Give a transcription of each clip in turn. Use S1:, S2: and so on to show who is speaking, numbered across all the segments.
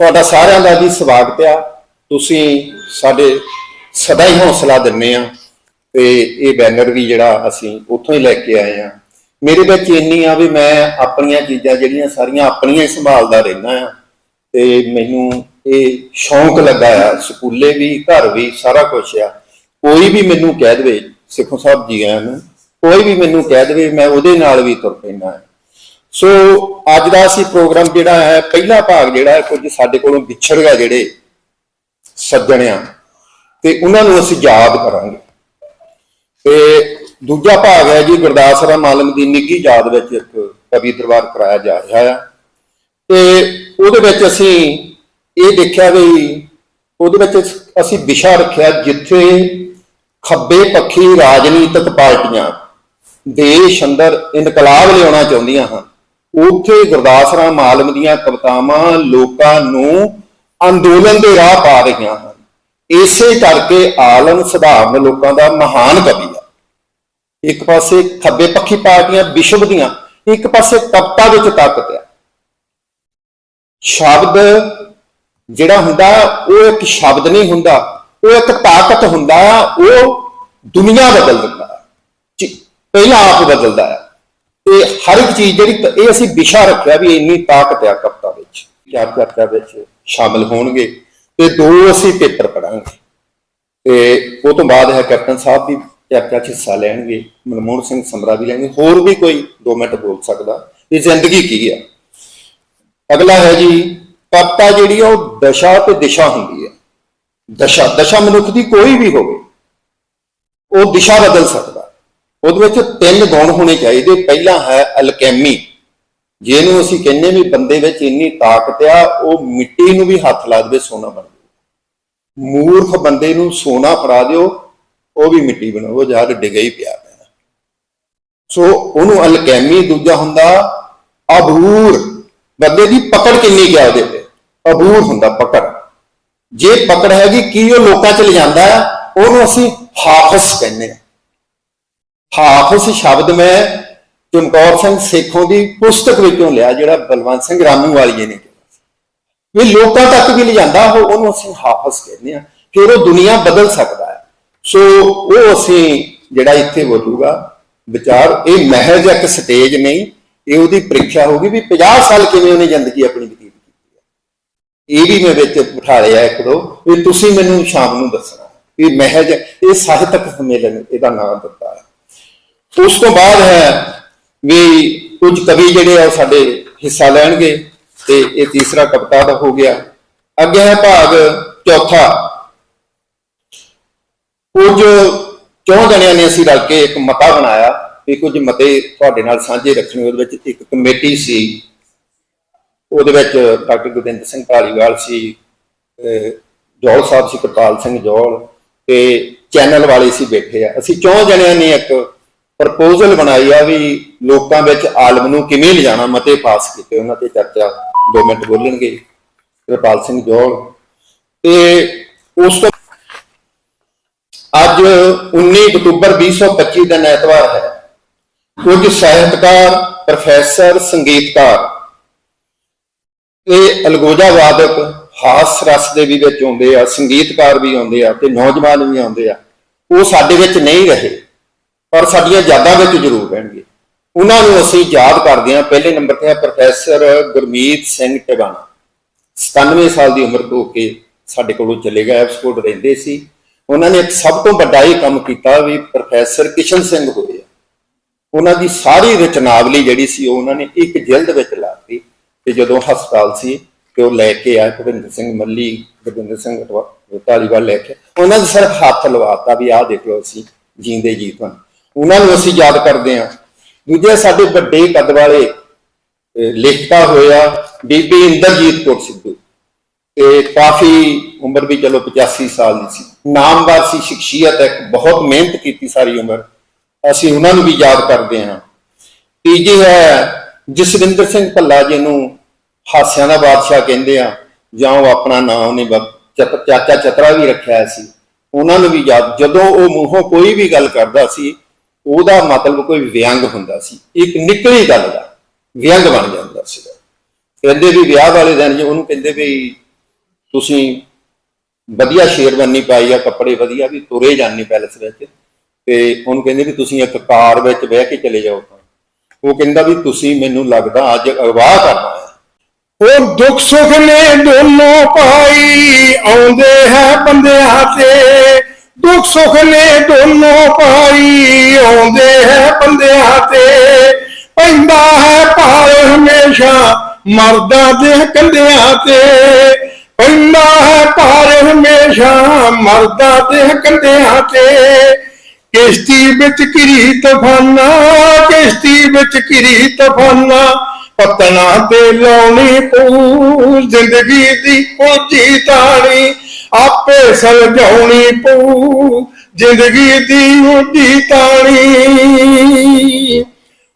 S1: ਤੁਹਾਡਾ ਸਾਰਿਆਂ ਦਾ ਵੀ ਸਵਾਗਤ ਆ। ਤੁਸੀਂ ਸਾਡੇ ਸਦਾ ਹੀ ਹੌਸਲਾ ਦਿੰਦੇ ਆ ਤੇ ਇਹ ਬੈਨਰ ਵੀ ਜਿਹੜਾ ਅਸੀਂ ਉੱਥੋਂ ਹੀ ਲੈ ਕੇ ਆਏ ਆ। ਮੇਰੇ ਵਿੱਚ ਇੰਨੀ ਆ ਵੀ ਮੈਂ ਆਪਣੀਆਂ ਚੀਜ਼ਾਂ ਜਿਹੜੀਆਂ ਸਾਰੀਆਂ ਆਪਣੀਆਂ ਹੀ ਸੰਭਾਲਦਾ ਰਹਿੰਦਾ ਆ। ਤੇ ਮੈਨੂੰ ਇਹ ਸ਼ੌਂਕ ਲੱਗਾ ਆ, ਸਕੂਲੇ ਵੀ, ਘਰ ਵੀ, ਸਾਰਾ ਕੁਝ ਆ। ਕੋਈ ਵੀ ਮੈਨੂੰ ਕਹਿ ਦੇਵੇ, ਸਿੱਖੋ ਸਾਹਿਬ ਜੀ ਆਇਆਂ ਨੂੰ, ਕੋਈ ਵੀ ਮੈਨੂੰ ਕਹਿ ਦੇਵੇ, ਮੈਂ ਉਹਦੇ ਨਾਲ ਵੀ ਤੁਰ ਪੈਂਦਾ ਸੋ ਅੱਜ ਦਾ ਅਸੀਂ ਪ੍ਰੋਗਰਾਮ ਜਿਹੜਾ ਹੈ, ਪਹਿਲਾ ਭਾਗ ਜਿਹੜਾ ਹੈ, ਕੁਝ ਸਾਡੇ ਕੋਲੋਂ ਵਿਛੜ ਗਿਆ ਜਿਹੜੇ ਸੱਜਣਿਆਂ। ਤੇ ਉਹਨਾਂ ਨੂੰ ਅਸੀਂ ਯਾਦ ਕਰਾਂਗੇ। ਤੇ ਦੂਜਾ ਭਾਗ ਹੈ ਜੀ, ਗੁਰਦਾਸ ਰਾਮ ਆਲਮ ਦੀ ਨਿੱਗੀ ਯਾਦ ਵਿੱਚ ਇੱਕ ਕਵੀ ਦਰਬਾਰ ਕਰਾਇਆ ਜਾ ਰਿਹਾ ਹੈ ਤੇ ਉਹਦੇ ਵਿੱਚ ਅਸੀਂ ਇਹ ਦੇਖਿਆ ਵੀ ਉਹਦੇ ਵਿੱਚ ਅਸੀਂ ਵਿਸ਼ਾ ਰੱਖਿਆ ਜਿੱਥੇ ਖੱਬੇ ਪੱਖੀ ਰਾਜਨੀਤਿਕ ਪਾਰਟੀਆਂ ਦੇਸ਼ ਅੰਦਰ ਇਨਕਲਾਬ ਲਿਆਉਣਾ ਚਾਹੁੰਦੀਆਂ ਹਨ। ਉੱਥੇ ਗੁਰਦਾਸ ਰਾਮ ਆਲਮ ਦੀਆਂ ਕਵਿਤਾਵਾਂ ਲੋਕਾਂ ਨੂੰ ਅੰਦੋਲਨ ਦੇ ਰਾਹ ਪਾ ਰਹੀਆਂ ਹਨ। ਇਸੇ ਕਰਕੇ ਆਲਮ ਸਧਾਰਨ ਲੋਕਾਂ ਦਾ ਮਹਾਨ ਕਵੀ ਹੈ। ਇੱਕ ਪਾਸੇ ਖੱਬੇ ਪੱਖੀ ਪਾਰਟੀਆਂ ਵਿਸ਼ਵ ਦੀਆਂ, ਇੱਕ ਪਾਸੇ ਕਵਿਤਾ ਵਿੱਚ ਤਾਕਤ ਹੈ। ਸ਼ਬਦ ਜਿਹੜਾ ਹੁੰਦਾ, ਉਹ ਇੱਕ ਸ਼ਬਦ ਨਹੀਂ ਹੁੰਦਾ, ਉਹ ਇੱਕ ਤਾਕਤ ਹੁੰਦਾ ਆ ਉਹ ਦੁਨੀਆ ਬਦਲ ਦਿੰਦਾ ਹੈ। ਪਹਿਲਾਂ ਆਪ ਬਦਲਦਾ ਹੈ। ਤੇ ਹਰ ਇੱਕ ਚੀਜ਼ ਜਿਹੜੀ ਇਹ ਅਸੀਂ ਵਿਸ਼ਾ ਰੱਖਿਆ ਵੀ ਇੰਨੀ ਤਾਕਤ ਆ ਕਵਿਤਾ ਵਿੱਚ। ਚਾਰ ਚਰਚਾ ਵਿੱਚ ਸ਼ਾਮਲ ਹੋਣਗੇ ਤੇ ਦੋ ਅਸੀਂ ਪੇਪਰ ਪੜਾਂਗੇ ਤੇ ਉਹ ਤੋਂ ਬਾਅਦ ਹੈ ਕੈਪਟਨ ਸਾਹਿਬ ਵੀ ਚਰਚਾ 'ਚ ਹਿੱਸਾ ਲੈਣਗੇ, ਮਨਮੋਹਨ ਸਿੰਘ ਸਮਰਾ ਵੀ ਲੈਣਗੇ, ਹੋਰ ਵੀ ਕੋਈ 2 ਮਿੰਟ ਬੋਲ ਸਕਦਾ। ਇਹ ਜ਼ਿੰਦਗੀ ਕੀ ਆ? ਅਗਲਾ ਹੈ ਜੀ, ਕਵਿਤਾ ਜਿਹੜੀ ਆ ਉਹ ਦਸ਼ਾ ਤੇ ਦਿਸ਼ਾ ਹੁੰਦੀ ਹੈ ਦਸ਼ਾ ਦਸ਼ਾ ਮਨੁੱਖ ਦੀ ਕੋਈ ਵੀ ਹੋਵੇ, ਉਹ ਦਿਸ਼ਾ ਬਦਲ ਸਕਦਾ। ਉਹਦੇ ਵਿੱਚ ਤਿੰਨ ਗੁਣ ਹੋਣੇ ਚਾਹੀਦੇ। ਪਹਿਲਾ ਹੈ ਅਲਕੈਮੀ, ਜਿਹਨੂੰ ਅਸੀਂ ਕਹਿੰਦੇ ਵੀ ਬੰਦੇ ਵਿੱਚ ਇੰਨੀ ਤਾਕਤ ਆ, ਉਹ ਮਿੱਟੀ ਨੂੰ ਵੀ ਹੱਥ ਲਾ ਦੇਵੇ, ਸੋਨਾ ਬਣ ਜਾਊ ਮੂਰਖ ਬੰਦੇ ਨੂੰ ਸੋਨਾ ਫੜਾ ਦਿਓ, ਉਹ ਵੀ ਮਿੱਟੀ ਬਣਾਓ, ਉਹ ਜਦ ਡਿੱਗਾ ਹੀ ਪਿਆ ਸੋ ਉਹਨੂੰ ਅਲਕੈਮੀ ਦੂਜਾ ਹੁੰਦਾ ਅਬੂਰ ਬੰਦੇ ਦੀ ਪਕੜ ਕਿੰਨੀ ਗਿਆ ਉਹਦੇ ਤੇ? ਅਬੂਰ ਹੁੰਦਾ, ਪਕੜ। ਜੇ ਪਕੜ ਹੈਗੀ, ਕੀ ਉਹ ਲੋਕਾਂ ਚ ਲਿਜਾਂਦਾ? ਉਹਨੂੰ ਅਸੀਂ ਹਾਫਸ ਕਹਿੰਦੇ ਆ। ਹਾਫਸ ਸ਼ਬਦ ਮੈਂ ਚਮਕੌਰ ਸਿੰਘ ਸੇਖੋਂ ਦੀ ਪੁਸਤਕ ਵਿੱਚੋਂ ਲਿਆ, ਜਿਹੜਾ ਬਲਵੰਤ ਸਿੰਘ ਰਾਮੂ ਵਾਲੀਏ ਨੇ ਕਿਹਾ ਵੀ ਲੋਕਾਂ ਤੱਕ ਵੀ ਲਿਜਾਂਦਾ, ਉਹ ਉਹਨੂੰ ਅਸੀਂ ਹਾਫਸ ਕਹਿੰਦੇ ਆ ਫਿਰ ਉਹ ਦੁਨੀਆ ਬਦਲ ਸਕਦਾ ਹੈ। ਸੋ ਉਹ ਅਸੀਂ ਜਿਹੜਾ ਇੱਥੇ ਬੋਲੂਗਾ, ਵਿਚਾਰ, ਇਹ ਮਹਿਜ ਇੱਕ ਸਟੇਜ ਨਹੀਂ, ਇਹ ਉਹਦੀ ਪ੍ਰੀਖਿਆ ਹੋਗੀ ਵੀ 50 ਸਾਲ ਕਿਵੇਂ ਉਹਨੇ ਜ਼ਿੰਦਗੀ ਆਪਣੀ ਬਤੀਤ ਕੀਤੀ ਹੈ। ਇਹ ਵੀ ਮੈਂ ਵਿੱਚ ਬਿਠਾ ਲਿਆ ਇੱਕ ਦੋ, ਵੀ ਤੁਸੀਂ ਮੈਨੂੰ ਸ਼ਾਮ ਨੂੰ ਦੱਸਣਾ। ਵੀ ਮਹਿਜ, ਇਹ ਸਾਹਿਤਕ ਸੰਮੇਲਨ, ਇਹਦਾ ਨਾਮ ਦਿੱਤਾ ਹੈ। ਉਸ ਤੋਂ ਬਾਅਦ ਹੈ ਵੀ ਕੁਝ ਕਵੀ ਜਿਹੜੇ ਆ ਉਹ ਸਾਡੇ ਹਿੱਸਾ ਲੈਣਗੇ ਤੇ ਇਹ ਤੀਸਰਾ ਕਵਿਤਾ ਦਾ ਹੋ ਗਿਆ। ਅੱਗੇ ਹੈ ਭਾਗ ਚੌਥਾ। ਕੁਝ ਚੌਂ ਜਣਿਆਂ ਨੇ ਅਸੀਂ ਰਲ ਕੇ ਇੱਕ ਮਤਾ ਬਣਾਇਆ ਵੀ ਕੁਝ ਮਤੇ ਤੁਹਾਡੇ ਨਾਲ ਸਾਂਝੇ ਰੱਖਣੇ, ਉਹਦੇ ਵਿੱਚ ਇੱਕ ਕਮੇਟੀ ਸੀ। ਉਹਦੇ ਵਿੱਚ ਡਾਕਟਰ ਗੁਰਦਿੰਦਰ ਸਿੰਘ ਢਾਲੀਵਾਲ ਸੀ ਅਹ ਜੌਲ ਸਾਹਿਬ ਸੀ ਕਿਰਪਾਲ ਸਿੰਘ ਜੋਲ ਤੇ ਚੈਨਲ ਵਾਲੇ ਸੀ ਬੈਠੇ ਆ। ਅਸੀਂ ਚੌਂ ਜਣਿਆਂ ਨੇ ਇੱਕ ਪ੍ਰਪੋਜ਼ਲ ਬਣਾਈ ਆ ਵੀ ਲੋਕਾਂ ਵਿੱਚ ਆਲਮ ਨੂੰ ਕਿਵੇਂ ਲਿਜਾਣਾ, ਮਤੇ ਪਾਸ ਕੀਤੇ। ਉਹਨਾਂ ਤੇ ਚਰਚਾ 2 ਮਿੰਟ ਬੋਲਣਗੇ ਕਿਰਪਾਲ ਸਿੰਘ ਜੋਲ। ਤੇ ਉਸ ਤੋਂ ਅੱਜ 19 ਅਕਤੂਬਰ 2025 ਦਿਨ ਐਤਵਾਰ ਹੈ। ਕੁਝ ਸਾਹਿਤਕਾਰ, ਪ੍ਰੋਫੈਸਰ, ਸੰਗੀਤਕਾਰ ਇਹ ਅਲਗੋਜਾ ਵਾਦਕ ਹਾਸ ਰਸ ਦੇ ਵੀ ਵਿੱਚ ਆਉਂਦੇ ਆ, ਸੰਗੀਤਕਾਰ ਵੀ ਆਉਂਦੇ ਆ ਤੇ ਨੌਜਵਾਨ ਵੀ ਆਉਂਦੇ ਆ। ਉਹ ਸਾਡੇ ਵਿੱਚ ਨਹੀਂ ਰਹੇ। ਔਰ ਸਾਡੀਆਂ ਯਾਦਾਂ ਵਿੱਚ ਜ਼ਰੂਰ ਰਹਿਣਗੇ। ਉਹਨਾਂ ਨੂੰ ਅਸੀਂ ਯਾਦ ਕਰਦੇ ਹਾਂ। ਪਹਿਲੇ ਨੰਬਰ ਤੇ ਹੈ ਪ੍ਰੋਫੈਸਰ ਗੁਰਮੀਤ ਸਿੰਘ ਟਿਵਾਣਾ। 97 ਸਾਲ ਦੀ ਉਮਰ ਤੋਂ ਕੇ ਸਾਡੇ ਕੋਲੋਂ ਚਲੇ ਗਏ। ਐਪਸਕੋਟ ਰਹਿੰਦੇ ਸੀ। ਉਹਨਾਂ ਨੇ ਇੱਕ ਸਭ ਤੋਂ ਵੱਡਾ ਇਹ ਕੰਮ ਕੀਤਾ ਵੀ ਪ੍ਰੋਫੈਸਰ ਕਿਸ਼ਨ ਸਿੰਘ ਹੋਏ। ਆ ਉਹਨਾਂ ਦੀ ਸਾਰੀ ਰਚਨਾਵਲੀ ਜਿਹੜੀ ਸੀ, ਉਹ ਉਹਨਾਂ ਨੇ ਇੱਕ ਜਿਲਦ ਵਿੱਚ ਲਾਤੀ ਤੇ ਜਦੋਂ ਹਸਪਤਾਲ ਸੀ ਤੇ ਉਹ ਲੈ ਕੇ ਆਏ ਭਵਿੰਦਰ ਸਿੰਘ ਮੱਲੀ ਗੁਰਵਿੰਦਰ ਸਿੰਘ ਢਵਾ- ਧਾਲੀਵਾਲ ਲੈ ਕੇ। ਉਹਨਾਂ ਦੇ ਸਿਰਫ ਹੱਥ ਲਵਾਤਾ ਵੀ ਆਹ ਦੇਖ ਲਓ ਅਸੀਂ ਜੀਂਦੇ ਜੀ ਤੁਹਾਨੂੰ। ਉਹਨਾਂ ਨੂੰ ਅਸੀਂ ਯਾਦ ਕਰਦੇ ਹਾਂ। ਦੂਜੇ ਸਾਡੇ ਵੱਡੇ ਕੱਦ ਵਾਲੇ ਅਹ, ਲੇਖਤਾ ਹੋਇਆ ਬੀਬੀ ਇੰਦਰਜੀਤ ਕੌਰ ਸਿੱਧੂ। ਤੇ ਕਾਫੀ ਉਮਰ ਵੀ ਚਲੋ 85 ਸਾਲ ਦੀ ਸੀ। ਨਾਮਵਰ ਸੀ ਸ਼ਖਸੀਅਤ ਇੱਕ ਬਹੁਤ ਮਿਹਨਤ ਕੀਤੀ ਸਾਰੀ ਉਮਰ। ਅਸੀਂ ਉਹਨਾਂ ਨੂੰ ਵੀ ਯਾਦ ਕਰਦੇ ਹਾਂ। ਤੀਜੀ ਹੈ ਜਸਵਿੰਦਰ ਸਿੰਘ ਭੱਲਾ ਜੀ ਨੂੰ ਹਾਸਿਆਂ ਦਾ ਬਾਦਸ਼ਾਹ ਕਹਿੰਦੇ ਆ ਜਾਂ ਉਹ ਆਪਣਾ ਨਾਮ ਉਹਨੇ ਚਾਚਾ ਚਤਰਾ ਵੀ ਰੱਖਿਆ ਸੀ। ਉਹਨਾਂ ਨੂੰ ਵੀ ਯਾਦ ਜਦੋਂ ਉਹ ਮੂੰਹੋਂ ਕੋਈ ਵੀ ਗੱਲ ਕਰਦਾ ਸੀ ਉਹਦਾ ਮਤਲਬ ਕੋਈ ਵਿਅੰਗ ਹੁੰਦਾ ਸੀ। ਇੱਕ ਨਿਕਲੀ ਗੱਲ ਦਾ ਵਿਅੰਗ ਬਣ ਜਾਂਦਾ ਸੀ ਕਹਿੰਦੇ ਵੀ ਵਿਆਹ ਵਾਲੇ ਦਿਨ ਜੇ ਉਹਨੂੰ ਕਹਿੰਦੇ ਵੀ ਤੁਸੀਂ ਵਧੀਆ ਸ਼ੇਰਵਾਨੀ ਪਾਈ ਆ, ਕੱਪੜੇ ਵਧੀਆ ਵੀ ਤੁਰੇ ਜਾਂਦੇ ਪੈਲਸ ਵਿੱਚ। ਤੇ ਉਹਨੂੰ ਕਹਿੰਦੇ ਵੀ ਤੁਸੀਂ ਇੱਕ ਕਾਰ ਵਿੱਚ ਬਹਿ ਕੇ ਚਲੇ ਜਾਓ। ਉਹ ਕਹਿੰਦਾ ਵੀ ਤੁਸੀਂ ਮੈਨੂੰ ਲੱਗਦਾ ਅੱਜ ਅਗਵਾ ਕਰਨਾ ਹੈ।
S2: ਉਹ ਦੁੱਖ ਸੁੱਖ ਨੇ ਦੋਨੋਂ ਪਾਈ ਆਉਂਦੇ ਹੈ ਬੰਦਿਆਂ ਤੇ। ਦੁੱਖ ਸੁਖ ਨੇ ਦੋਨੋਂ ਪਾਈ ਆਉਂਦੇ ਹੈ ਬੰਦਿਆਂ ਤੇ। ਪੈਂਦਾ ਹੈ ਭਾਰ ਹਮੇਸ਼ਾ ਮਰਦਾਂ ਦੇ ਕੰਧਿਆਂ ਤੇ। ਪੈਂਦਾ ਹੈ ਭਾਰ ਹਮੇਸ਼ਾ ਮਰਦਾਂ ਦੇ ਕੰਧਿਆਂ ਤੇ। ਕਿਸ਼ਤੀ ਵਿੱਚ ਕਿਰੀ ਤੂਫਾਨਾ, ਕਿਸ਼ਤੀ ਵਿੱਚ ਕਿਰੀ ਤੂਫਾਨਾ, ਪਤਨਾ ਤੇ ਲਾਉਣੀ ਪੂ ਜ਼ਿੰਦਗੀ ਦੀ ਪੂਜੀ ਤਾਣੀ। ਆਪੇ ਸਲਝਾਉਣੀ ਪਊ, ਜ਼ਿੰਦਗੀ ਦੀ ਉੱਡੀ ਤਾਣੀ।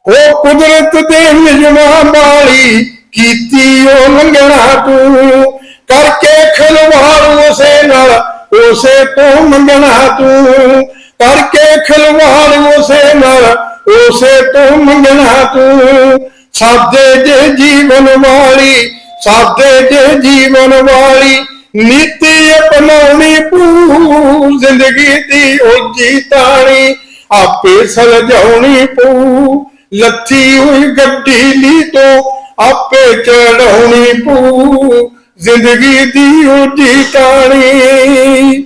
S2: ਉਹ ਕੁਦਰਤ ਦੇ ਨਿਯਮਾਂ ਵਾਲੀ ਕੀਤੀ ਉਹ ਮੰਗਣਾ ਤੂੰ, ਕਰਕੇ ਖਿਲਵਾੜ ਉਸੇ ਨਾਲ, ਉਸੇ ਤੋਂ ਮੰਗਣਾ ਤੂੰ। ਕਰਕੇ ਖਿਲਵਾੜ ਉਸੇ ਨਾਲ, ਉਸੇ ਤੋਂ ਮੰਗਣਾ ਤੂੰ। ਸਾਦੇ ਜੇ ਜੀਵਨ ਵਾਲੀ, ਸਾਦੇ ਜੇ ਜੀਵਨ ਵਾਲੀ ਨੀਤੀ ਅਪਣਾਉਣੀ ਪੂ ਜ਼ਿੰਦਗੀ ਦੀ ਉਜੀ ਤਾਣੀ, ਆਪੇ ਸਲਝਾਉਣੀ ਪਊ। ਲੱਥੀ ਹੋਈ ਗੱਡੀ ਲੀ ਤੋਂ ਆਪੇ ਚੜਾਉਣੀ ਪੂ ਜ਼ਿੰਦਗੀ ਦੀ ਉਜੀ ਤਾਣੀ।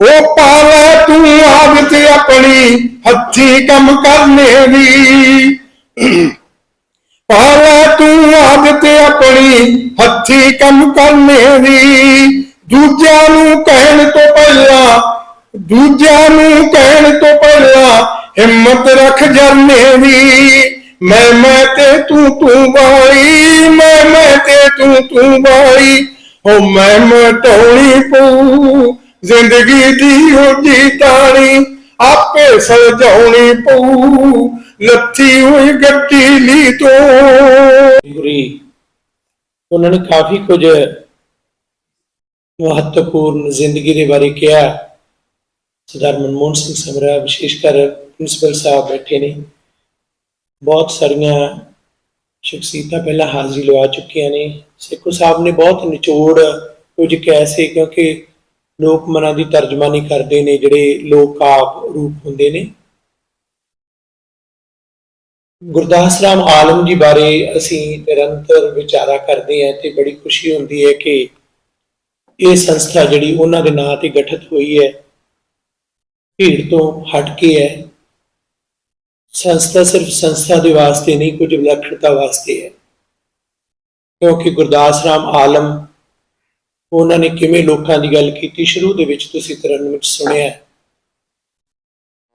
S2: ਉਹ ਪਾਲਾ, ਤੂੰ ਆਦਤ ਆਪਣੀ ਹੱਥੀ ਕੰਮ ਕਰਨੇ ਦੀ। ਪਾਲਾ ਤੂੰ ਆਦਤ ਆਪਣੀ ਹੱਥੀ ਕੰਮ ਕਰਨੇ ਦੀ ਦੂਜਿਆਂ ਨੂੰ ਕਹਿਣ ਤੋਂ ਪਹਿਲਾਂ, ਦੂਜਿਆਂ ਨੂੰ ਕਹਿਣ ਤੋਂ ਪਹਿਲਾਂ ਹਿੰਮਤ ਰੱਖ ਜਰਨੇ ਦੀ ਮੈਂ ਮੈਂ ਤੇ ਤੂੰ ਤੂੰ ਬਾਈ, ਮੈਂ ਮੈਂ ਤੇ ਤੂੰ ਤੂੰ ਬਾਈ। ਹੋ ਮੈਂ ਮਟਾਉਣੀ ਪਊ ਜ਼ਿੰਦਗੀ ਦੀ ਹੋਜੀ ਤਾਣੀ ਆਪੇ ਸਲਝਾਉਣੀ ਪਊ। ਲੱਥੀ ਹੋਈ ਗੱਡੀ ਲੀ ਤੋਂ।
S3: ਗੁਰੀ, ਉਹਨਾਂ ਨੇ ਕਾਫੀ ਕੁਝ ਮਹੱਤਵਪੂਰਨ ਜ਼ਿੰਦਗੀ ਦੇ ਬਾਰੇ ਕਿਹਾ। ਸਰਦਾਰ ਮਨਮੋਹਨ ਸਿੰਘ ਸਮਰਾ ਵਿਸ਼ੇਸ਼ ਕਰ ਪ੍ਰਿੰਸੀਪਲ ਸਾਹਿਬ ਬੈਠੇ ਨੇ। ਬਹੁਤ ਸਾਰੀਆਂ ਸ਼ਖਸੀਅਤਾਂ ਪਹਿਲਾਂ ਹਾਜ਼ਰੀ ਲਵਾ ਚੁੱਕੀਆਂ ਨੇ। ਸੇਖੋ ਸਾਹਿਬ ਨੇ ਬਹੁਤ ਨਿਚੋੜ ਕੁਝ ਕੈਸੇ ਕਿਉਂਕਿ ਲੋਕ ਮਨਾਂ ਦੀ ਤਰਜਮਾਨੀ ਕਰਦੇ ਨੇ, ਜਿਹੜੇ ਲੋਕ ਆਪ ਰੂਪ ਹੁੰਦੇ ਨੇ। ਗੁਰਦਾਸ ਰਾਮ ਆਲਮ ਜੀ ਬਾਰੇ ਅਸੀਂ ਨਿਰੰਤਰ ਵਿਚਾਰਾ ਕਰਦੇ ਹਾਂ ਤੇ ਬੜੀ ਖੁਸ਼ੀ ਹੁੰਦੀ ਹੈ ਕਿ ਇਹ ਸੰਸਥਾ ਜਿਹੜੀ ਉਹਨਾਂ ਦੇ ਨਾਂ ਤੇ ਗਠਿਤ ਹੋਈ ਹੈ, ਭੀੜ ਤੋਂ ਹਟ ਕੇ ਹੈ। ਸੰਸਥਾ ਸਿਰਫ ਸੰਸਥਾ ਦੇ ਵਾਸਤੇ ਨਹੀਂ, ਕੁਝ ਵਿਲੱਖਣਤਾ ਵਾਸਤੇ ਹੈ। ਕਿਉਂਕਿ ਗੁਰਦਾਸ ਰਾਮ ਆਲਮ, ਉਹਨਾਂ ਨੇ ਕਿਵੇਂ ਲੋਕਾਂ ਦੀ ਗੱਲ ਕੀਤੀ, ਸ਼ੁਰੂ ਦੇ ਵਿੱਚ ਤੁਸੀਂ ਤਰਨ ਵਿੱਚ ਸੁਣਿਆ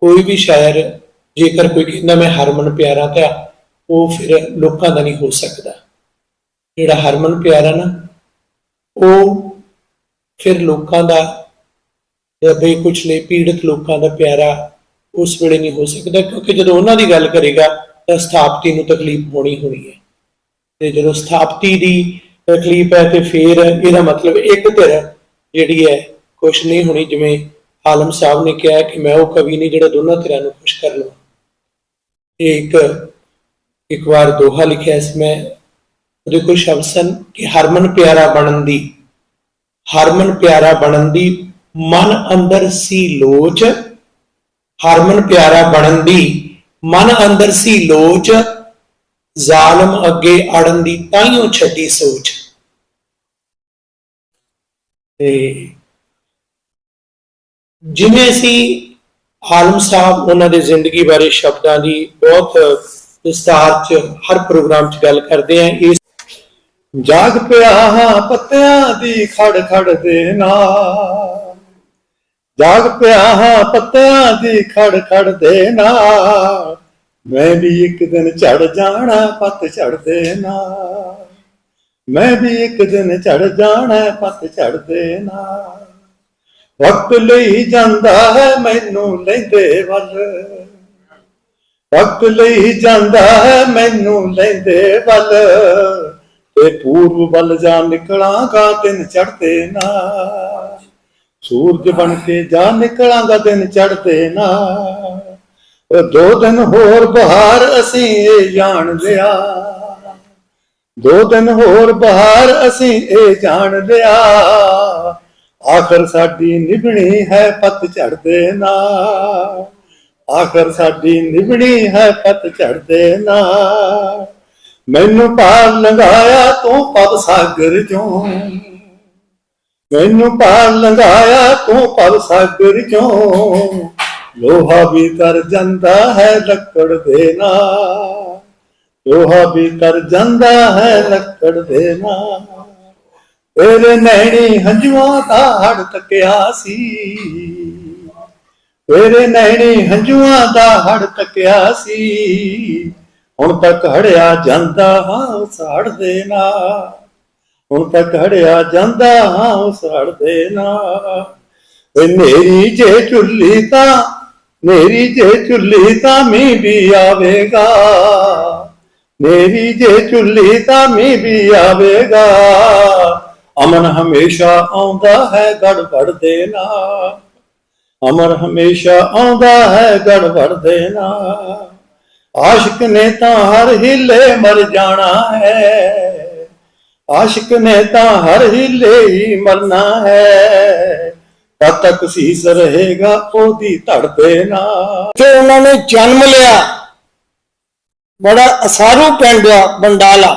S3: ਕੋਈ ਵੀ ਸ਼ਾਇਰ ਜੇਕਰ ਕੋਈ ਕਹਿੰਦਾ ਮੈਂ ਹਰਮਨ ਪਿਆਰਾ ਤਾਂ ਉਹ ਫਿਰ ਲੋਕਾਂ ਦਾ ਨਹੀਂ ਹੋ ਸਕਦਾ। ਜਿਹੜਾ ਹਰਮਨ ਪਿਆਰਾ ਨਾ, ਉਹ ਫਿਰ ਲੋਕਾਂ ਦਾ ਬਈ ਕੁਛ ਨੇ ਪੀੜਤ ਲੋਕਾਂ ਦਾ ਪਿਆਰਾ ਉਸ ਵੇਲੇ ਨਹੀਂ ਹੋ ਸਕਦਾ, ਕਿਉਂਕਿ ਜਦੋਂ ਉਹਨਾਂ ਦੀ ਗੱਲ ਕਰੇਗਾ ਤਾਂ ਸਥਾਪਤੀ ਨੂੰ ਤਕਲੀਫ ਹੋਣੀ ਹੋਣੀ ਹੈ। ਤੇ ਜਦੋਂ ਸਥਾਪਤੀ ਦੀ ਤਕਲੀਫ ਹੈ ਤੇ ਫਿਰ ਇਹਦਾ ਮਤਲਬ ਇੱਕ ਧਿਰ ਜਿਹੜੀ ਹੈ ਕੁਛ ਨਹੀਂ ਹੋਣੀ, ਜਿਵੇਂ ਆਲਮ ਸਾਹਿਬ ਨੇ ਕਿਹਾ ਕਿ ਮੈਂ ਉਹ ਕਵੀ ਨਹੀਂ ਜਿਹੜਾ ਦੋਨਾਂ ਧਿਰਾਂ ਨੂੰ ਖੁਸ਼ ਕਰ ਲਵਾਂ। ਇਹ ਇੱਕ ਇੱਕ ਵਾਰ ਦੋਹਾ ਲਿਖਿਆ ਇਸ ਮੈਂ ਉਹਦੇ ਕੋਈ ਸ਼ਬਦ ਸਨ ਕਿ ਹਰਮਨ ਪਿਆਰਾ ਬਣਨ ਦੀ ਹਰਮਨ ਪਿਆਰਾ ਬਣਨ ਦੀ ਮਨ ਅੰਦਰ ਸੀ ਲੋਚ ਹਰਮਨ ਪਿਆਰਾ ਬਣਨ ਦੀ ਮਨ ਅੰਦਰ ਸੀ ਲੋਚ ਜ਼ਾਲਮ ਅੱਗੇ ਅੜਨ ਦੀ ਤਾਈਓ ਛੱਡੀ ਸੋਚ ਤੇ ਜਿਵੇਂ ਅਸੀਂ ਆਲਮ ਸਾਹਿਬ, ਉਹਨਾਂ ਦੇ ਜ਼ਿੰਦਗੀ ਬਾਰੇ ਸ਼ਬਦਾਂ ਦੀ ਬਹੁਤ ਵਿਸਤਾਰ ਚ ਹਰ ਪ੍ਰੋਗਰਾਮ ਚ ਗੱਲ ਕਰਦੇ ਆ। ਇਸ
S2: ਜਾਗ ਪਿਆ ਹਾਂ ਪੱਤਿਆਂ ਦੀ ਖੜ ਖੜ ਦੇ ਨਾਲ। ਜਾਗ ਪਿਆ ਹਾਂ ਪੱਤਿਆਂ ਦੀ ਖੜ ਖੜ ਦੇ ਨਾਲ। ਮੈਂ ਵੀ ਇੱਕ ਦਿਨ ਝੜ ਜਾਣਾ ਪੱਤ ਝੜਦੇ ਨਾਲ। ਮੈਂ ਵੀ ਇੱਕ ਦਿਨ ਝੜ ਜਾਣਾ ਪੱਤ ਝੜਦੇ ਨਾਲ। ਵਕਤ ਲਈ ਜਾਂਦਾ ਹੈ ਮੈਨੂੰ ਲੈਂਦੇ ਵੱਲ। ਵਕਤ ਲਈ ਜਾਂਦਾ ਹੈ ਮੈਨੂੰ ਲੈਂਦੇ ਵੱਲ। ਤੇ ਪੂਰਬ ਵੱਲ ਜਾ ਨਿਕਲਾਂਗਾ, ਦਿਨ ਚੜਦੇ ਨਾ ਸੂਰਜ ਬਣ ਕੇ ਜਾ ਨਿਕਲਾਂਗਾ, ਦਿਨ ਚੜਦੇ ਨਾ ਦੋ ਦਿਨ ਹੋਰ ਬਹਾਰ ਅਸੀਂ ਇਹ ਜਾਣ ਲਿਆ।
S4: ਦੋ ਦਿਨ ਹੋਰ ਬਹਾਰ ਅਸੀਂ ਇਹ ਜਾਣ ਲਿਆ। ਆਖਰ ਸਾਡੀ ਨਿਭਣੀ ਹੈ ਪਤ ਝੜਦੇ ਨਾ। ਆਖਰ ਸਾਡੀ ਨਿਭਣੀ ਹੈ ਪਤ ਝੜਦੇ ਨਾ। ਮੈਨੂੰ ਪਾਰ ਲੰਘਾਇਆ ਤੂੰ ਪਵ ਸਾਗਰ ਚੋਂ। ਮੈਨੂੰ ਪਾਰ ਲੰਘਾਇਆ ਤੂੰ ਪਵ ਸਾਗਰ ਚੋਂ। ਲੋਹਾ ਵੀ ਕਰ ਜਾਂਦਾ ਹੈ ਲੱਕੜ ਦੇ ਨਾਲ ਲੋਹਾ ਵੀ ਤਰ ਜਾਂਦਾ ਹੈ ਲੱਕੜ ਦੇ ਨਾਲ ਤੇਰੇ ਨੈਣੀ ਹੰਝੂਆਂ ਦਾ ਹੜ ਤੱਕਿਆ ਸੀ। ਤੇਰੇ ਨੈਣੀ ਹੰਝੂਆਂ ਦਾ ਹੜ ਤੱਕਿਆ ਸੀ। ਹੁਣ ਤੱਕ ਹੜਿਆ ਜਾਂਦਾ ਹਾਂ ਉਸ ਹੜ ਦੇ ਨਾਲ। ਹੁਣ ਤੱਕ ਹੜਿਆ ਜਾਂਦਾ ਹਾਂ ਉਸ ਹੜ ਦੇ ਨਾਲ। ਏ ਮੇਰੀ ਜੇ ਚੁੱਲੀ ਤਾਂ ਮੇਰੀ ਜੇ ਚੁੱਲੀ ਤਾਂ ਮੀਂਹ ਵੀ ਆਵੇਗਾ। ਮੇਰੀ ਜੇ ਚੁੱਲੀ ਤਾਂ ਮੀਂਹ ਵੀ ਆਵੇਗਾ। ਅਮਨ ਹਮੇਸ਼ਾ ਆਉਂਦਾ ਹੈ ਗੜਬੜ ਦੇ ਨਾਲ। ਅਮਰ ਹਮੇਸ਼ਾ ਆਉਂਦਾ ਹੈ ਗੜਬੜ ਦੇ ਨਾਲ। ਆਸ਼ਿਕ ਨੇ ਤਾਂ ਹਰ ਹਿੱਲੇ ਮਰ ਜਾਣਾ ਹੈ। ਆਸ਼ਿਕ ਨੇ ਤਾਂ ਹਰ ਹਿੱਲੇ ਹੀ ਮਰਨਾ ਹੈ। ਤਦ ਤੱਕ ਸੀਸ ਰਹੇਗਾ ਉਹਦੀ ਧੜ ਦੇ ਨਾਲ।
S5: ਤੇ ਉਹਨਾਂ ਨੇ ਜਨਮ ਲਿਆ, ਬੜਾ ਅਸਾਰੂ ਪਿੰਡ ਆ ਬੰਡਾਲਾ।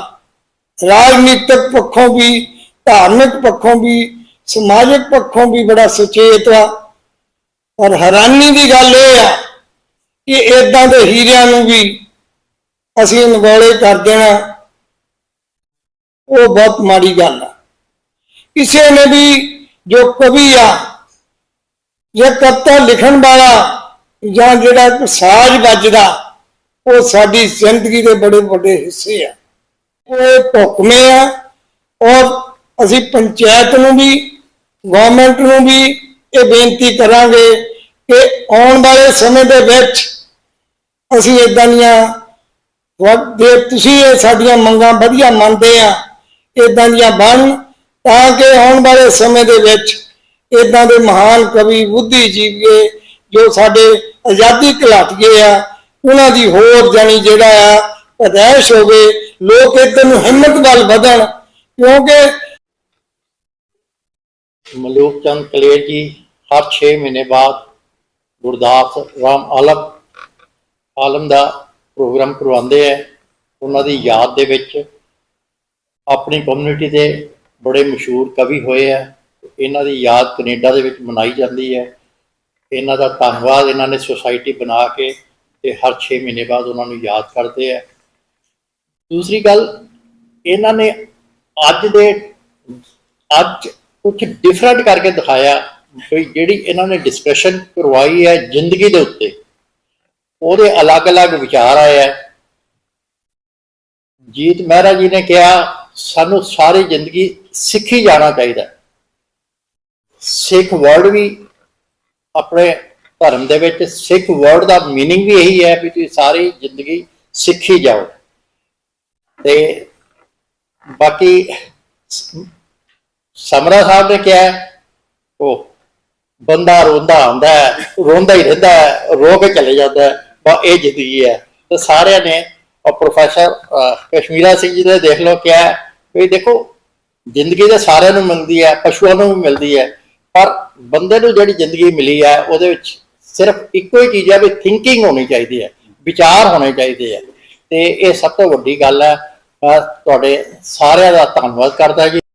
S5: ਰਾਜਨੀਤਿਕ ਪੱਖੋਂ ਵੀ ਧਾਰਮਿਕ ਪੱਖੋਂ ਵੀ, ਸਮਾਜਿਕ ਪੱਖੋਂ ਵੀ ਬੜਾ ਸੁਚੇਤ ਆ। ਔਰ ਹੈਰਾਨੀ ਦੀ ਗੱਲ ਇਹ ਆ ਕਿ ਇਦਾਂ ਦੇ ਹੀਰਿਆਂ ਨੂੰ ਵੀ ਅਸੀਂ ਨਗੋਲੇ ਕਰ ਦੇਣਾ ਉਹ ਬਹੁਤ ਮਾੜੀ ਗੱਲ ਆ। ਕਿਸੇ ਨੇ ਵੀ ਜੋ ਕਵੀ ਆ ਜਾਂ ਕਵਿਤਾ ਲਿਖਣ ਵਾਲਾ ਜਾਂ ਜਿਹੜਾ ਇੱਕ ਸਾਜ਼ ਵੱਜਦਾ, ਉਹ ਸਾਡੀ ਜ਼ਿੰਦਗੀ ਦੇ ਬੜੇ ਵੱਡੇ ਹਿੱਸੇ ਆ। ਉਹ ਭੁਕਮੇ ਆ ਔਰ ਅਸੀਂ ਪੰਚਾਇਤ ਨੂੰ ਵੀ ਗਵਰਨਮੈਂਟ ਨੂੰ ਵੀ ਇਹ ਬੇਨਤੀ ਕਰਾਂਗੇ ਕਿ ਆਉਣ ਵਾਲੇ ਸਮੇਂ ਦੇ ਵਿੱਚ ਅਸੀਂ ਇਦਾਂ ਦੀਆਂ ਜੇ ਤੁਸੀਂ ਇਹ ਸਾਡੀਆਂ ਮੰਗਾਂ ਵਧੀਆ ਮੰਨਦੇ ਆ ਇਦਾਂ ਦੀਆਂ ਬਣ ਤਾਂ ਕਿ ਆਉਣ ਵਾਲੇ ਸਮੇਂ ਦੇ ਵਿੱਚ ਇਦਾਂ ਦੇ ਮਹਾਨ ਕਵੀ ਬੁੱਧੀਜੀਵੀਏ ਜੋ ਸਾਡੇ ਆਜ਼ਾਦੀ ਘਲਾਟੀਏ ਆ, ਉਹਨਾਂ ਦੀ ਹੋਰ ਜਾਣੀ ਜਿਹੜਾ ਆ ਪਦੈਸ਼ ਹੋਵੇ, ਲੋਕ ਇਦਾਂ ਨੂੰ ਹਿੰਮਤ ਵੱਲ ਵਧਣ ਕਿਉਂਕਿ
S6: ਮਲੂਕ ਚੰਦ ਕਲੇਰ ਜੀ, ਹਰ 6 ਮਹੀਨੇ ਬਾਅਦ ਗੁਰਦਾਸ ਰਾਮ ਆਲਮ ਆਲਮ ਦਾ ਪ੍ਰੋਗਰਾਮ ਕਰਵਾਉਂਦੇ ਹੈ ਉਹਨਾਂ ਦੀ ਯਾਦ ਦੇ ਵਿੱਚ ਆਪਣੀ ਕਮਿਊਨਿਟੀ ਦੇ ਬੜੇ ਮਸ਼ਹੂਰ ਕਵੀ ਹੋਏ ਹੈ ਇਹਨਾਂ ਦੀ ਯਾਦ ਕੈਨੇਡਾ ਦੇ ਵਿੱਚ ਮਨਾਈ ਜਾਂਦੀ ਹੈ ਇਹਨਾਂ ਦਾ ਧੰਨਵਾਦ ਇਹਨਾਂ ਨੇ ਸੁਸਾਇਟੀ ਬਣਾ ਕੇ ਤੇ ਹਰ 6 ਮਹੀਨੇ ਬਾਅਦ ਉਹਨਾਂ ਨੂੰ ਯਾਦ ਕਰਦੇ ਹੈ ਦੂਸਰੀ ਗੱਲ, ਇਹਨਾਂ ਨੇ ਅੱਜ ਦੇ, ਅੱਜ ਕੁਝ ਡਿਫਰੈਂਟ ਕਰਕੇ ਦਿਖਾਇਆ ਵੀ ਜਿਹੜੀ ਇਹਨਾਂ ਨੇ ਡਿਸਕਸ਼ਨ ਕਰਵਾਈ ਹੈ ਜ਼ਿੰਦਗੀ ਦੇ ਉੱਤੇ ਉਹਦੇ ਅਲੱਗ-ਅਲੱਗ ਵਿਚਾਰ ਆਏ ਹੈ ਜੀਤ ਮਹਿਰਾ ਜੀ ਨੇ ਕਿਹਾ ਸਾਨੂੰ ਸਾਰੀ ਜ਼ਿੰਦਗੀ ਸਿੱਖੀ ਜਾਣਾ ਚਾਹੀਦਾ ਹੈ। ਸਿੱਖ ਵਰਡ ਵੀ ਆਪਣੇ ਧਰਮ ਦੇ ਵਿੱਚ ਸਿੱਖ ਵਰਡ ਦਾ मीनिंग ਵੀ ਇਹੀ ਹੈ ਵੀ ਤੁਸੀਂ ਸਾਰੀ ਜ਼ਿੰਦਗੀ ਸਿੱਖੀ ਜਾਓ ਤੇ ਬਾਕੀ ਸਮਰਾ ਸਾਹਿਬ ਨੇ ਕਿਹਾ ਉਹ ਬੰਦਾ ਰੋਂਦਾ ਹੁੰਦਾ ਹੈ, ਰੋਂਦਾ ਹੀ ਰਹਿੰਦਾ ਹੈ, ਰੋ ਕੇ ਚਲੇ ਜਾਂਦਾ ਬਾ ਇਹ ਜ਼ਿੰਦਗੀ ਹੈ। ਤੇ ਸਾਰਿਆਂ ਨੇ, ਔਰ ਪ੍ਰੋਫੈਸਰ ਕਸ਼ਮੀਰਾ ਸਿੰਘ ਜੀ ਨੇ ਦੇਖ ਲਓ ਕਿਹਾ, ਵੀ ਦੇਖੋ, ਜ਼ਿੰਦਗੀ ਤਾਂ ਸਾਰਿਆਂ ਨੂੰ ਮਿਲਦੀ ਹੈ, ਪਸ਼ੂਆਂ ਨੂੰ ਵੀ ਮਿਲਦੀ ਹੈ, ਪਰ ਬੰਦੇ ਨੂੰ ਜਿਹੜੀ ਜ਼ਿੰਦਗੀ ਮਿਲੀ ਹੈ, ਉਹਦੇ ਵਿੱਚ ਸਿਰਫ ਇੱਕੋ ਹੀ ਚੀਜ਼ ਹੈ ਵੀ ਥਿੰਕਿੰਗ ਹੋਣੀ ਚਾਹੀਦੀ ਹੈ, ਵਿਚਾਰ ਹੋਣੇ ਚਾਹੀਦੇ ਹੈ। ਤੇ ਇਹ ਸਭ ਤੋਂ ਵੱਡੀ ਗੱਲ ਹੈ, ਮੈਂ ਤੁਹਾਡੇ ਸਾਰਿਆਂ ਦਾ ਧੰਨਵਾਦ ਕਰਦਾ ਜੀ।